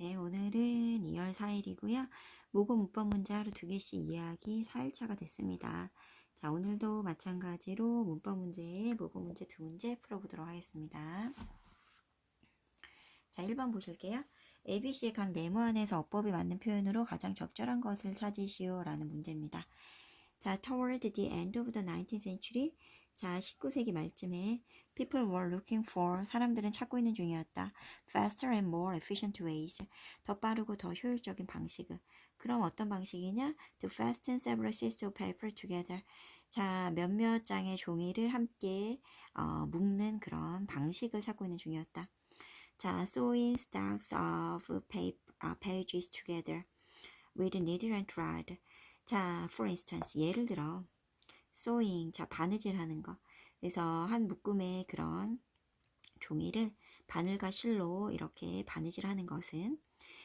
네, 오늘은 2월 4일이고요. 모고 문법 문제 하루 두 개씩 이해하기 4일차가 됐습니다. 자, 오늘도 마찬가지로 문법 문제에 모고 문제 두 문제 풀어보도록 하겠습니다. 자, 1번 보실게요. ABC의 각 네모 안에서 어법이 맞는 표현으로 가장 적절한 것을 찾으시오 라는 문제입니다. 자, toward the end of the 19th century 자, 19세기 말쯤에 people were looking for 사람들은 찾고 있는 중이었다. faster and more efficient ways 더 빠르고 더 효율적인 방식을 그럼 어떤 방식이냐? to fasten several sheets of paper together 자, 몇몇 장의 종이를 함께 어, 묶는 그런 방식을 찾고 있는 중이었다. 자, sewing stacks of paper, uh, pages together with needle and thread. 자, for instance, 예를 들어 sewing, 자, 바느질 하는 거. 그래서 한 묶음의 그런 종이를 바늘과 실로 이렇게 바느질 하는 것은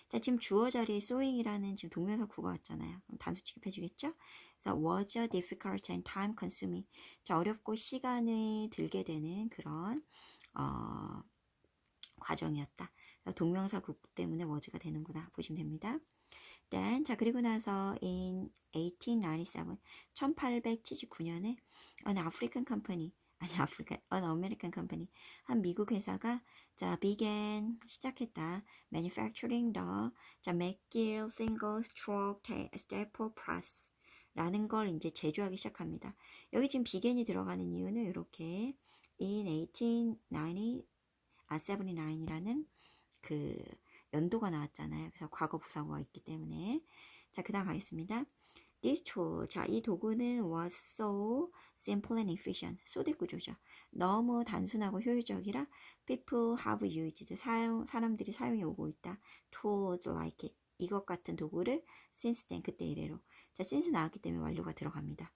자, 지금 주어 자리에 sewing이라는 지금 동명사 구가 왔잖아요. 그럼 단수 취급해 주겠죠? 그래서 was a difficult and time consuming. 자, 어렵고 시간이 들게 되는 그런 어, 과정이었다. 동명사 구 때문에 was가 되는구나 보시면 됩니다. Then, 자 그리고 나서 in 1897, 1879년에 an African company, 아니 아프리카, an American company, 한 미국 회사가 자 began 시작했다. manufacturing the 자 McGill single stroke staple press 라는 걸 이제 제조하기 시작합니다. 여기 지금 began이 들어가는 이유는 이렇게 in 1890 아 79이라는 그 연도가 나왔잖아요. 그래서 과거 부사구가 있기 때문에 자 그 다음 가겠습니다. This tool 자 이 도구는 was so simple and efficient 소대 구조죠. 너무 단순하고 효율적이라 people have used 사용 사람들이 사용해 오고 있다. tools like it 이것 같은 도구를 since then 그때 이래로 자 since 나왔기 때문에 완료가 들어갑니다.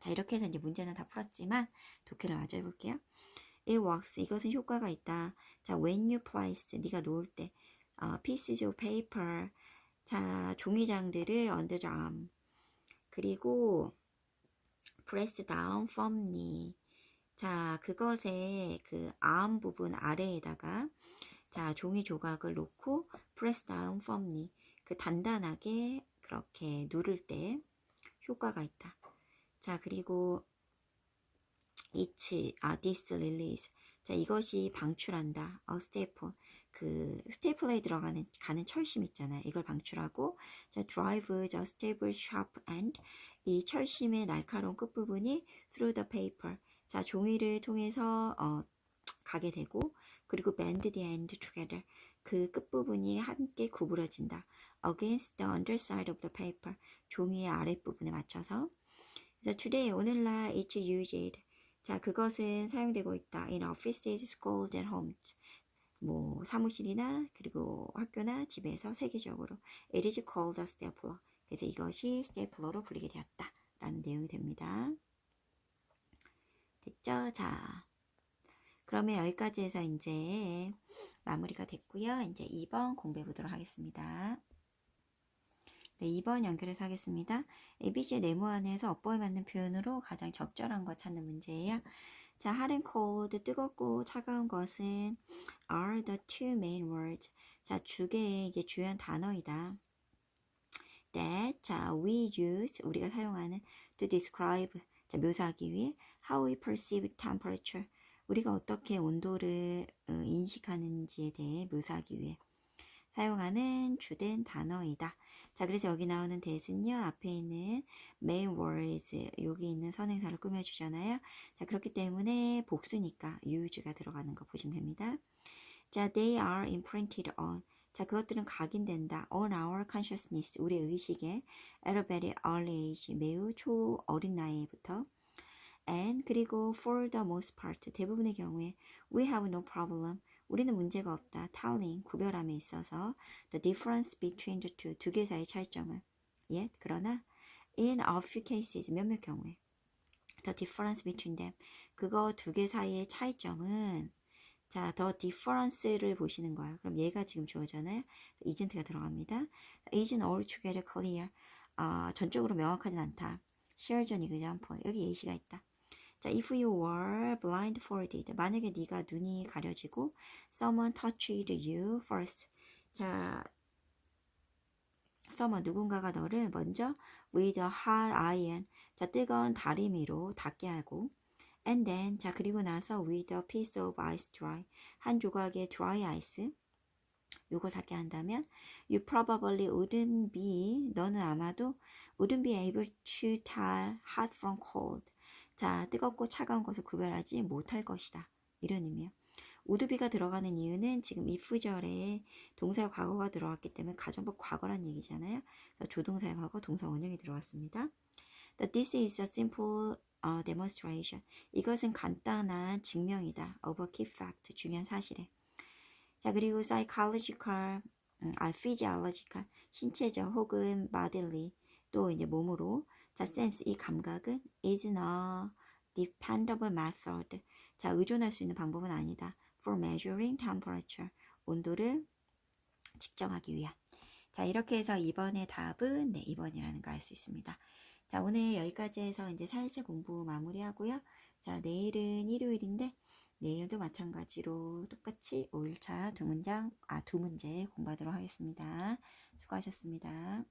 자 이렇게 해서 이제 문제는 다 풀었지만 독해를 마저 해볼게요. It works. 이것은 효과가 있다. 자, when you place, 네가 놓을 때, 어, pieces of paper, 자, 종이장들을 under the arm. 그리고 press down firmly. 자, 그것의 그 arm 부분 아래에다가 자, 종이 조각을 놓고 press down firmly. 그 단단하게 그렇게 누를 때 효과가 있다. 자, 그리고 each, 아, this release. 자, 이것이 방출한다. 어, 스테이플. 그, 스테이플러에 들어가는, 가는 철심 있잖아요. 이걸 방출하고, 자, drive the staple sharp end. 이 철심의 날카로운 끝부분이 through the paper. 자, 종이를 통해서, 어, 가게 되고, 그리고 bend the end together. 그 끝부분이 함께 구부러진다. against the underside of the paper. 종이의 아랫부분에 맞춰서. 그래서 today, 오늘날 it's used. 자, 그것은 사용되고 있다. in offices, schools, and homes. 뭐 사무실이나 그리고 학교나 집에서 세계적으로 it is called a stapler. 그래서 이것이 스테이플러로 불리게 되었다. 라는 내용이 됩니다. 됐죠? 자, 그러면 여기까지 해서 이제 마무리가 됐고요. 이제 2번 공부해 보도록 하겠습니다. 네, 2번 연결해서 하겠습니다. ABC의 네모 안에서 어법에 맞는 표현으로 가장 적절한 것 찾는 문제예요. 자, and cold, 뜨겁고 차가운 것은 are the two main words. 자, 주계의 이게 주요한 단어이다. that, 자, we use, 우리가 사용하는 to describe, 자, 묘사하기 위해 how we perceive temperature, 우리가 어떻게 온도를 어, 인식하는지에 대해 묘사하기 위해 사용하는 주된 단어이다. 자, 그래서 여기 나오는 that은요, 앞에 있는 main words, 여기 있는 선행사를 꾸며주잖아요. 자, 그렇기 때문에 복수니까 use가 들어가는 거 보시면 됩니다. 자, they are imprinted on. 자, 그것들은 각인된다. on our consciousness, 우리 의식에 at a very early age, 매우 초 어린 나이부터. And 그리고 for the most part, 대부분의 경우에 we have no problem. 우리는 문제가 없다. telling, 구별함에 있어서 the difference between the two, 두 개 사이의 차이점을. yet, 그러나 in a few cases, 몇몇 경우에 the difference between them, 그거 두 개 사이의 차이점은 자, the difference를 보시는 거야. 그럼 얘가 지금 주어잖아요. isn't가 들어갑니다. isn't altogether clear. 아, 전적으로 명확하진 않다. shares an example. 여기 예시가 있다. 자, if you were blindfolded, 만약에 네가 눈이 가려지고 someone touched you first, 자, 서머 누군가가 너를 먼저 with a hot iron 자 뜨거운 다리미로 닿게 하고 and then 자 그리고 나서 with a piece of ice dry 한 조각의 dry ice 요걸 닿게 한다면 you probably wouldn't be 너는 아마도 wouldn't be able to tell hot from cold 자 뜨겁고 차가운 것을 구별하지 못할 것이다 이런 의미요 우드비가 들어가는 이유는 지금 if절에 동사 과거가 들어갔기 때문에 가정법 과거란 얘기잖아요. 그래서 조동사의 과거, 동사 원형이 들어갔습니다. The, this is a simple uh, demonstration. 이것은 간단한 증명이다. of a key fact. 중요한 사실에. 자, 그리고 psychological, 음, 아, physiological, 신체적 혹은 bodily, 또 이제 몸으로. 자, sense, 이 감각은 is not dependable method. 자, 의존할 수 있는 방법은 아니다. for measuring temperature. 온도를 측정하기 위한. 자, 이렇게 해서 2번의 답은 네, 2번이라는 걸알수 있습니다. 자, 오늘 여기까지 해서 이제 사회체 공부 마무리하고요. 자, 내일은 일요일인데 내일도 마찬가지로 똑같이 5일차 두 문장, 아, 두 문제 공부하도록 하겠습니다. 수고하셨습니다.